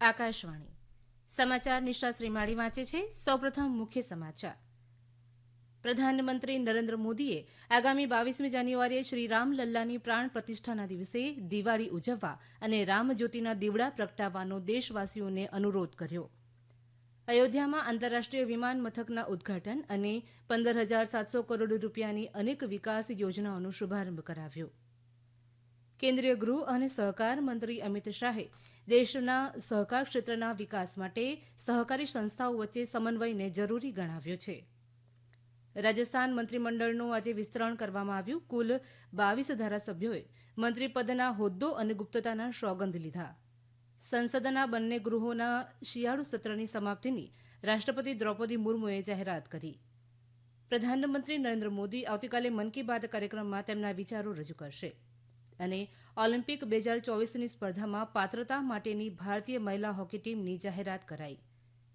આકાશવાણી. સમાચાર નિશા શ્રીમાળી વાંચે છે. સૌપ્રથમ મુખ્ય સમાચાર. પ્રધાનમંત્રી નરેન્દ્ર મોદીએ આગામી બાવીસમી જાન્યુઆરીએ શ્રી રામલલ્લાની પ્રાણ પ્રતિષ્ઠાના દિવસે દિવાળી ઉજવવા અને રામજ્યોતિના દીવડા પ્રગટાવવાનો દેશવાસીઓને અનુરોધ કર્યો. અયોધ્યામાં આંતરરાષ્ટ્રીય વિમાન મથકના ઉદઘાટન અને પંદર હજાર સાતસો કરોડ રૂપિયાની અનેક વિકાસ યોજનાઓનો શુભારંભ કરાવ્યો. કેન્દ્રીય ગૃહ અને સહકાર મંત્રી અમિત શાહે દેશના સહકાર ક્ષેત્રના વિકાસ માટે સહકારી સંસ્થાઓ વચ્ચે સમન્વયને જરૂરી ગણાવ્યો છે. રાજસ્થાન મંત્રીમંડળનું આજે વિસ્તરણ કરવામાં આવ્યું. કુલ બાવીસ ધારાસભ્યોએ મંત્રીપદના હોદ્દો અને ગુપ્તતાના સોગંદ લીધા. સંસદના બંને ગૃહોના શિયાળુ સત્રની સમાપ્તિની રાષ્ટ્રપતિ દ્રૌપદી મુર્મુએ જાહેરાત કરી. પ્રધાનમંત્રી નરેન્દ્ર મોદી આવતીકાલે મન કી બાત કાર્યક્રમમાં તેમના વિચારો રજૂ કરશે. અને ઓલિમ્પિક બે હજાર ચોવીસની સ્પર્ધામાં પાત્રતા માટેની ભારતીય મહિલા હોકી ટીમની જાહેરાત કરાઈ.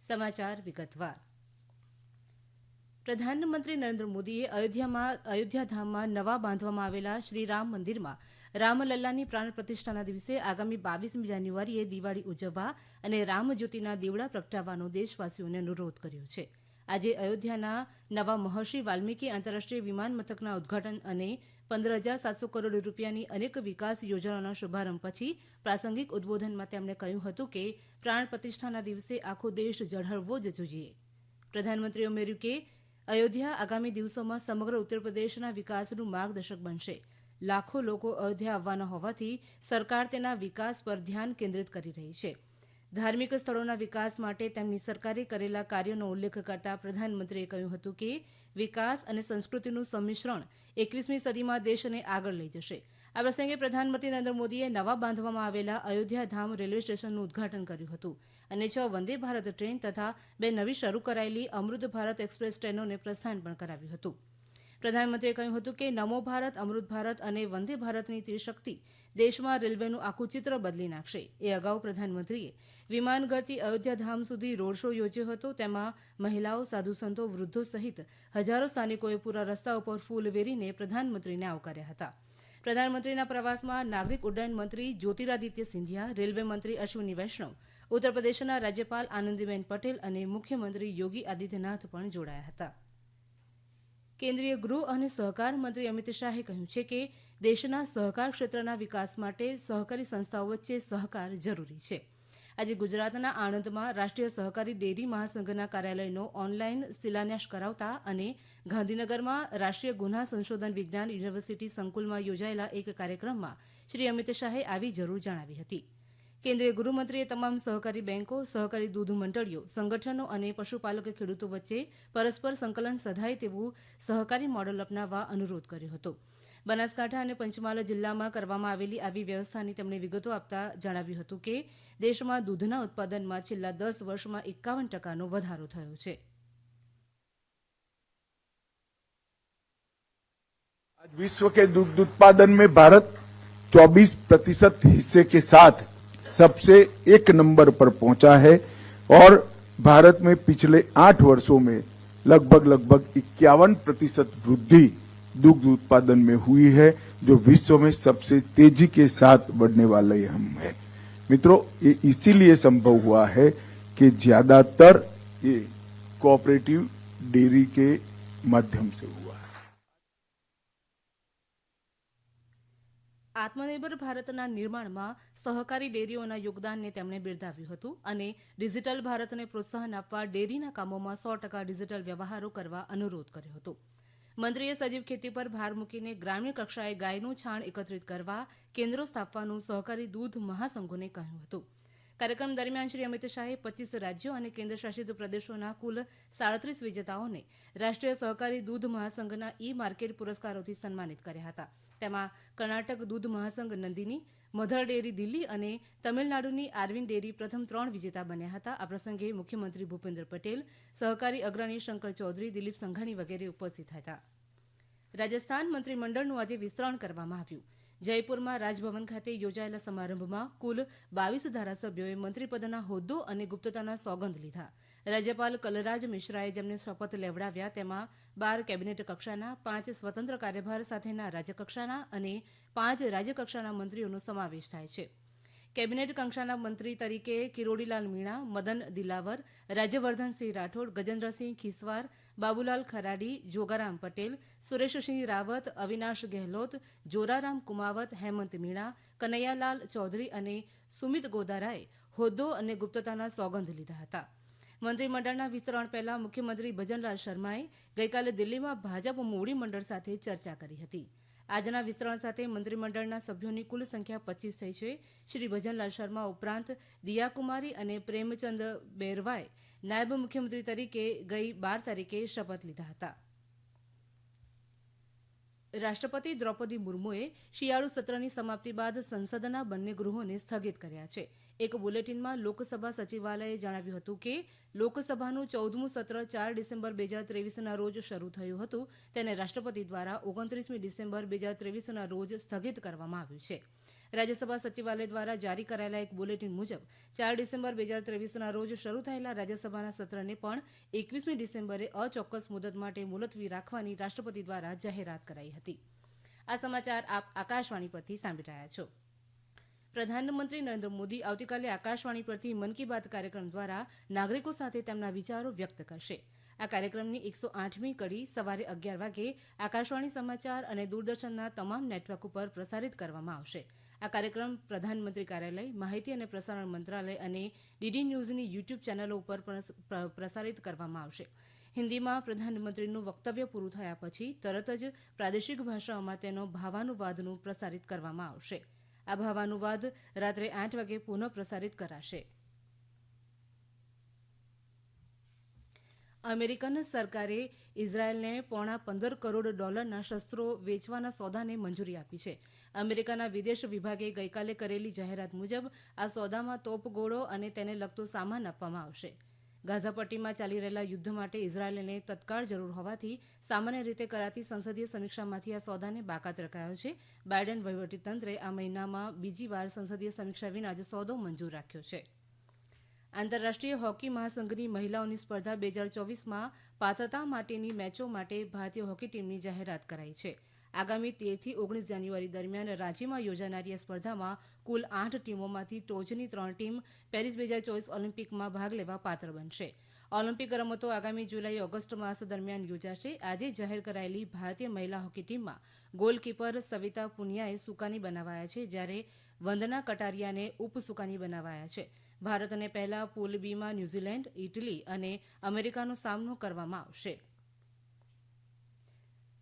સમાચાર વિગતવાર. પ્રધાનમંત્રી નરેન્દ્ર મોદીએ અયોધ્યામાં અયોધ્યાધામમાં નવા બાંધવામાં આવેલા શ્રી રામ મંદિરમાં રામલલ્લાની પ્રાણ પ્રતિષ્ઠાના દિવસે આગામી બાવીસમી જાન્યુઆરીએ દિવાળી ઉજવવા અને રામજ્યોતિના દીવડા પ્રગટાવવાનો દેશવાસીઓને અનુરોધ કર્યો છે. આજે અયોધ્યાના નવા મહર્ષિ વાલ્મીકી આંતરરાષ્ટ્રીય વિમાન મથકના ઉદઘાટન અને પંદર હજાર સાતસો કરોડ રૂપિયાની અનેક વિકાસ યોજનાઓના શુભારંભ પછી પ્રાસંગિક ઉદબોધનમાં તેમણે કહ્યું હતું કે પ્રાણ પ્રતિષ્ઠાના દિવસે આખો દેશ ઝળહળવો જ જોઈએ. પ્રધાનમંત્રીએ ઉમેર્યું કે અયોધ્યા આગામી દિવસોમાં સમગ્ર ઉત્તરપ્રદેશના વિકાસનું માર્ગદર્શક બનશે. લાખો લોકો અયોધ્યા આવવાના હોવાથી સરકાર તેના વિકાસ પર ધ્યાન કેન્દ્રિત કરી રહી છે. ધાર્મિક સ્થળોના વિકાસ માટે તેમની સરકારે કરેલા કાર્યોનો ઉલ્લેખ કરતા પ્રધાનમંત્રીએ કહ્યું હતું કે વિકાસ અને સંસ્કૃતિનું સંમિશ્રણ એકવીસમી સદીમાં દેશને આગળ લઈ જશે. આ પ્રસંગે પ્રધાનમંત્રી નરેન્દ્ર મોદીએ નવા બાંધવામાં આવેલા અયોધ્યા ધામ રેલવે સ્ટેશનનું ઉદઘાટન કર્યું હતું અને છ વંદે ભારત ટ્રેન તથા બે નવી શરૂ કરાયેલી અમૃત ભારત એક્સપ્રેસ ટ્રેનોને પ્રસ્થાન પણ કરાવ્યું હતું. પ્રધાનમંત્રીએ કહ્યું હતું કે નમો ભારત, અમૃત ભારત અને વંદે ભારતની ત્રિશક્તિ દેશમાં રેલવેનું આખું ચિત્ર બદલી નાખશે. એ અગાઉ પ્રધાનમંત્રીએ વિમાનગળથી અયોધ્યાધામ સુધી રોડ શો યોજ્યો હતો. તેમાં મહિલાઓ, સાધુ સંતો, વૃદ્ધો સહિત હજારો સ્થાનિકોએ પૂરા રસ્તા ઉપર ફૂલ વેરીને પ્રધાનમંત્રીને આવકાર્યા હતા. પ્રધાનમંત્રીના પ્રવાસમાં નાગરિક ઉડ્ડયન મંત્રી જ્યોતિરાદિત્ય સિંધિયા, રેલવે મંત્રી અશ્વિની વૈષ્ણવ, ઉત્તરપ્રદેશના રાજ્યપાલ આનંદીબેન પટેલ અને મુખ્યમંત્રી યોગી આદિત્યનાથ પણ જોડાયા હતા. કેન્દ્રીય ગૃહ અને સહકાર મંત્રી અમિત શાહે કહ્યું છે કે દેશના સહકાર ક્ષેત્રના વિકાસ માટે સહકારી સંસ્થાઓ વચ્ચે સહકાર જરૂરી છે. આજે ગુજરાતના આણંદમાં રાષ્ટ્રીય સહકારી ડેરી મહાસંઘના કાર્યાલયનો ઓનલાઈન શિલાન્યાસ કરાવતા અને ગાંધીનગરમાં રાષ્ટ્રીય ગુન્હા સંશોધન વિજ્ઞાન યુનિવર્સિટી સંકુલમાં યોજાયેલા એક કાર્યક્રમમાં શ્રી અમિત શાહે આવી જરૂર જણાવી હતી. કેન્દ્રીય ગૃહમંત્રીએ તમામ સહકારી બેન્કો સહકારી દૂધ મંડળીઓ સંગઠનો અને પશુપાલક ખેડૂતો વચ્ચે પરસ્પર સંકલન સધાય તેવું સહકારી મોડલ અપનાવવા અનુરોધ કર્યો હતો બનાસકાંઠા અને પંચમહાલ જિલ્લામાં કરવામાં આવેલી આવી વ્યવસ્થાની તેમણે વિગતો આપતા જણાવ્યું હતું કે દેશમાં દૂધના ઉત્પાદનમાં છેલ્લા દસ વર્ષમાં એકાવન ટકાનો વધારો થયો છે आज विश्व के दुग्ध उत्पादन में भारत 24 प्रतिशत हिस्से के साथ सबसे एक नंबर पर पहुँचा है और भारत में पिछले आठ वर्षों में लगभग लगभग इक्यावन प्रतिशत वृद्धि दुग्ध उत्पादन में हुई है, जो विश्व में सबसे तेज़ी के साथ बढ़ने वाले हम है। मित्रों, ये इसीलिए संभव हुआ है कि ज़्यादातर ये कोऑपरेटिव डेयरी के माध्यम से हुआ। આત્મનિર્ભર ભારતના નિર્માણમાં સહકારી ડેરીઓના યોગદાનને તેમણે બિરદાવ્યું હતું અને ડિજિટલ ભારતને પ્રોત્સાહન આપવા ડેરીના કામોમાં સો ટકા ડિજિટલ વ્યવહારો કરવા અનુરોધ કર્યો હતો. મંત્રીએ સજીવ ખેતી પર ભાર મૂકીને ગ્રામીણ કક્ષાએ ગાયનું છાણ એકત્રિત કરવા કેન્દ્રો સ્થાપવાનું સહકારી દૂધ મહાસંઘોને કહ્યું હતું. કાર્યક્રમ દરમિયાન શ્રી અમિત શાહે પચીસ રાજ્યો અને કેન્દ્રશાસિત પ્રદેશોના કુલ સાડત્રીસ વિજેતાઓને રાષ્ટ્રીય સહકારી દૂધ મહાસંઘના ઈ માર્કેટ પુરસ્કારોથી સન્માનિત કર્યા હતા. તેમાં કર્ણાટક દૂધ મહાસંઘ નંદીની, મધર ડેરી દિલ્હી અને તમિલનાડુની આરવિન ડેરી પ્રથમ ત્રણ વિજેતા બન્યા હતા. આ પ્રસંગે મુખ્યમંત્રી ભૂપેન્દ્ર પટેલ, સહકારી અગ્રણી શંકર ચૌધરી, દિલીપ સંઘાણી વગેરે ઉપસ્થિત હતા. રાજસ્થાન મંત્રીમંડળનું આજે વિસ્તરણ કરવામાં આવ્યું. જયપુરમાં રાજભવન ખાતે યોજાયેલા સમારંભમાં કુલ બાવીસ ધારાસભ્યોએ મંત્રીપદના હોદ્દો અને ગુપ્તતાના સોગંદ લીધા. રાજ્યપાલ કલરાજ મિશ્રાએ જેમને શપથ લેવડાવ્યા, તેમાં બાર કેબિનેટ કક્ષાના પાંચ સ્વતંત્ર કાર્યભાર સાથેના રાજ્યકક્ષાના અને પાંચ રાજ્યકક્ષાના મંત્રીઓનો સમાવેશ થાય છે. કેબિનેટ કક્ષાના મંત્રી તરીકે કિરોડીલાલ મીણા, મદન દિલાવર રાજ્યવર્ધનસિંહ રાઠોડ ગજેન્દ્રસિંહ ખીસવાર, બાબુલાલ ખરાડી, જોગારામ પટેલ સુરેશસિંહ રાવત, અવિનાશ ગેહલોત, જોરારામ કુમાવત, હેમંત મીણા, કનૈયાલાલ ચૌધરી અને સુમિત ગોદારાએ હોદ્દો અને ગુપ્તતાના સોગંદ લીધા હતા. મંત્રીમંડળના વિસ્તરણ પહેલા મુખ્યમંત્રી ભજનલાલ શર્માએ ગઈકાલે દિલ્હીમાં ભાજપ મોવડી મંડળ સાથે ચર્ચા કરી હતી. આજના વિસ્તરણ સાથે મંત્રીમંડળના સભ્યોની કુલ સંખ્યા પચીસ થઈ છે. શ્રી ભજનલાલ શર્મા ઉપરાંત દિયાકુમારી અને પ્રેમચંદ બેરવાએ નાયબ મુખ્યમંત્રી તરીકે ગઈ બાર તારીખે શપથ લીધા હતા. રાષ્ટ્રપતિ દ્રૌપદી મુર્મુએ શિયાળુ સત્રની સમાપ્તિ બાદ સંસદના બંને ગૃહોને સ્થગિત કર્યા છે. એક બુલેટિનમાં લોકસભા સચિવાલયે જણાવ્યું હતું કે, લોકસભાનું ચૌદમું સત્ર ચાર ડિસેમ્બર બે હજાર ત્રેવીસના રોજ શરૂ થયું હતું. તેને રાષ્ટ્રપતિ દ્વારા ઓગણત્રીસમી ડિસેમ્બર બે હજાર ત્રેવીસના રોજ સ્થગિત કરવામાં આવ્યું છે. રાજ્યસભા સચિવાલય દ્વારા જારી કરાયેલા એક બુલેટિન મુજબ, ચાર ડિસેમ્બર બે હજાર ત્રેવીસના રોજ શરૂ થયેલા રાજ્યસભાના સત્રને પણ એકવીસમી ડિસેમ્બરે અચોક્કસ મુદત માટે મુલતવી રાખવાની રાષ્ટ્રપતિ દ્વારા જાહેરાત કરાઈ હતી. આ સમાચાર આપ આકાશવાણી પરથી સાંભળી રહ્યા છો. પ્રધાનમંત્રી નરેન્દ્ર મોદી આવતીકાલે આકાશવાણી પરથી મન કી બાત કાર્યક્રમ દ્વારા નાગરિકો સાથે તેમના વિચારો વ્યક્ત કરશે. આ કાર્યક્રમની એકસો આઠમી કડી સવારે અગિયાર વાગે આકાશવાણી સમાચાર અને દૂરદર્શનના તમામ નેટવર્ક ઉપર પ્રસારિત કરવામાં આવશે. આ કાર્યક્રમ પ્રધાનમંત્રી કાર્યાલય, માહિતી અને પ્રસારણ મંત્રાલય અને ડીડી ન્યૂઝની યુટ્યુબ ચેનલો ઉપર પ્રસારિત કરવામાં આવશે. હિન્દીમાં પ્રધાનમંત્રીનું વક્તવ્ય પૂરું થયા પછી તરત જ પ્રાદેશિક ભાષાઓમાં તેનો ભાવાનુવાદનું પ્રસારિત કરવામાં આવશે. આ ભાવાનુવાદ રાત્રે આઠ વાગે પુનઃ પ્રસારિત કરાશે. અમેરિકન સરકારે ઇઝરાયેલને પોણા પંદર કરોડ ડોલરના શસ્ત્રો વેચવાના સોદાને મંજૂરી આપી છે. અમેરિકાના વિદેશ વિભાગે ગઈકાલે કરેલી જાહેરાત મુજબ આ સોદામાં તોપગોળો અને તેને લગતો સામાન આપવામાં આવશે. ગાઝા પટ્ટીમાં ચાલી રહેલા યુદ્ધ માટે ઇઝરાયેલને તત્કાળ જરૂર હોવાથી સામાન્ય રીતે કરાતી સંસદીય સમીક્ષામાંથી આ સોદાને બાકાત રખાયો છે. બાઇડન વહીવટીતંત્રે આ મહિનામાં બીજી વાર સંસદીય સમીક્ષા વિના જ સોદો મંજૂર રાખ્યો છે. આંતરરાષ્ટ્રીય હોકી મહાસંઘની મહિલાઓની સ્પર્ધા બે હજાર ચોવીસમાં પાત્રતા માટેની મેચો માટે ભારતીય હોકી ટીમની જાહેરાત કરાઈ છે. આગામી તેરથી ઓગણીસ જાન્યુઆરી દરમિયાન રાંચીમાં યોજાનારી આ સ્પર્ધામાં કુલ આઠ ટીમોમાંથી ટોચની ત્રણ ટીમ પેરિસ બે હજાર ચોવીસ ઓલિમ્પિકમાં ભાગ લેવા પાત્ર બનશે. ઓલિમ્પિક રમતો આગામી જુલાઈ, ઓગસ્ટ માસ દરમિયાન યોજાશે. આજે જાહેર કરાયેલી ભારતીય મહિલા હોકી ટીમમાં ગોલકીપર સવિતા પુનિયાએ સુકાની બનાવાયા છે, જ્યારે વંદના કટારિયાને ઉપસુકાની બનાવાયા છે. ભારતને પહેલા પૂલ બીમાં ન્યૂઝીલેન્ડ, ઇટલી અને અમેરિકાનો સામનો કરવામાં આવશે.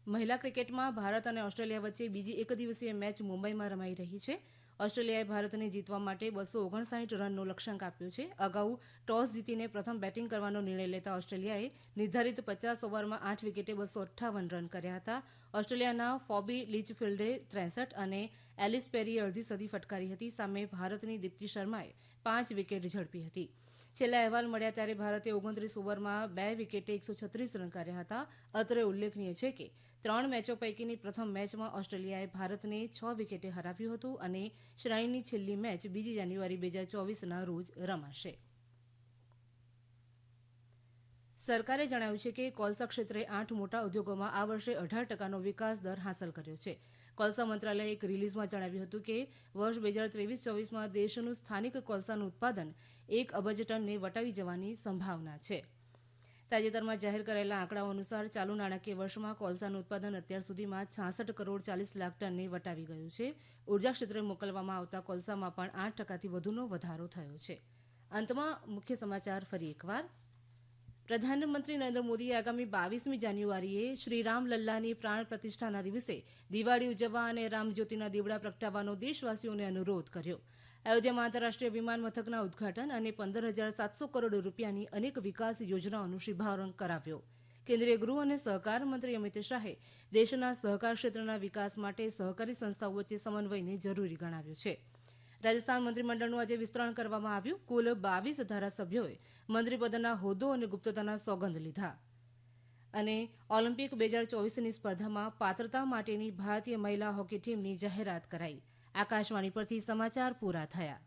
મહિલા ક્રિકેટમાં ભારત અને ઓસ્ટ્રેલિયા વચ્ચે બીજી એક દિવસીય મેચ મુંબઈમાં રમાઈ રહી છે. ઓસ્ટ્રેલિયાએ ભારતને જીતવા માટે બસો ઓગણસાઠ રનનો લક્ષ્યાંક આપ્યો છે. અગાઉ ટોસ જીતીને પ્રથમ બેટિંગ કરવાનો નિર્ણય લેતા ઓસ્ટ્રેલિયાએ નિર્ધારિત પચાસ ઓવરમાં આઠ વિકેટે બસો અઠ્ઠાવન રન કર્યા હતા. ઓસ્ટ્રેલિયાના ફોબી લીચફિલ્ડે ત્રેસઠ અને એલિસ પેરીએ અડધી સદી ફટકારી હતી. સામે ભારતની દીપ્તિ શર્માએ પાંચ વિકેટ ઝડપી હતી. છેલ્લા અહેવાલ મળ્યા ત્યારે ભારતે ઓગણત્રીસ ઓવરમાં બે વિકેટે એકસો છત્રીસ રન કર્યા હતા. અત્રે ઉલ્લેખનીય છે કે ત્રણ મેચો પૈકીની પ્રથમ મેચમાં ઓસ્ટ્રેલિયાએ ભારતને છ વિકેટે હરાવ્યું હતું અને શ્રેણીની છેલ્લી મેચ બીજી જાન્યુઆરી બે હજાર ચોવીસના રોજ રમાશે. સરકારે જણાવ્યું છે કે કોલસા ક્ષેત્રે આઠ મોટા ઉદ્યોગોમાં આ વર્ષે અઢાર ટકાનો વિકાસ દર હાંસલ કર્યો છે. કોલસા મંત્રાલયે એક રિલીઝમાં જણાવ્યું હતું કે, વર્ષ બે હજાર ત્રેવીસ ચોવીસમાં દેશનું સ્થાનિક કોલસાનું ઉત્પાદન એક અબજ ટનને વટાવી જવાની સંભાવના છે. તાજેતરમાં જાહેર કરાયેલા આંકડાઓ અનુસાર ચાલુ નાણાકીય વર્ષમાં કોલસાનું ઉત્પાદન અત્યાર સુધીમાં છાસઠ કરોડ ચાલીસ લાખ ટનને વટાવી ગયું છે. ઊર્જા ક્ષેત્રે મોકલવામાં આવતા કોલસામાં પણ આઠ ટકાથી વધુનો વધારો થયો છે. અંતમાં મુખ્ય સમાચાર ફરી એકવાર. પ્રધાનમંત્રી નરેન્દ્ર મોદીએ આગામી બાવીસમી જાન્યુઆરીએ શ્રી રામ લલ્લાની પ્રાણ પ્રતિષ્ઠાના દિવસે દિવાળી ઉજવવા અને રામજ્યોતિના દીવડા પ્રગટાવવાનો દેશવાસીઓને અનુરોધ કર્યો. અયોધ્યામાં આંતરરાષ્ટ્રીય વિમાન મથકના ઉદઘાટન અને પંદર હજાર સાતસો કરોડ રૂપિયાની અનેક વિકાસ યોજનાઓનો શુભારંભ કરાવ્યો. કેન્દ્રીય ગૃહ અને સહકાર મંત્રી અમિત શાહે દેશના સહકાર ક્ષેત્રના વિકાસ માટે સહકારી સંસ્થાઓ વચ્ચે સમન્વયને જરૂરી ગણાવ્યું છે. રાજસ્થાન મંત્રીમંડળનું આજે વિસ્તરણ કરવામાં આવ્યું. કુલ બાવીસ ધારાસભ્યોએ મંત્રીપદના હોદ્દો અને ગુપ્તતાના સોગંદ લીધા. અને ઓલિમ્પિક બે હજાર ચોવીસની સ્પર્ધામાં પાત્રતા માટેની ભારતીય મહિલા હોકી ટીમની જાહેરાત કરાઈ. આકાશવાણી પરથી સમાચાર પૂરા થયા.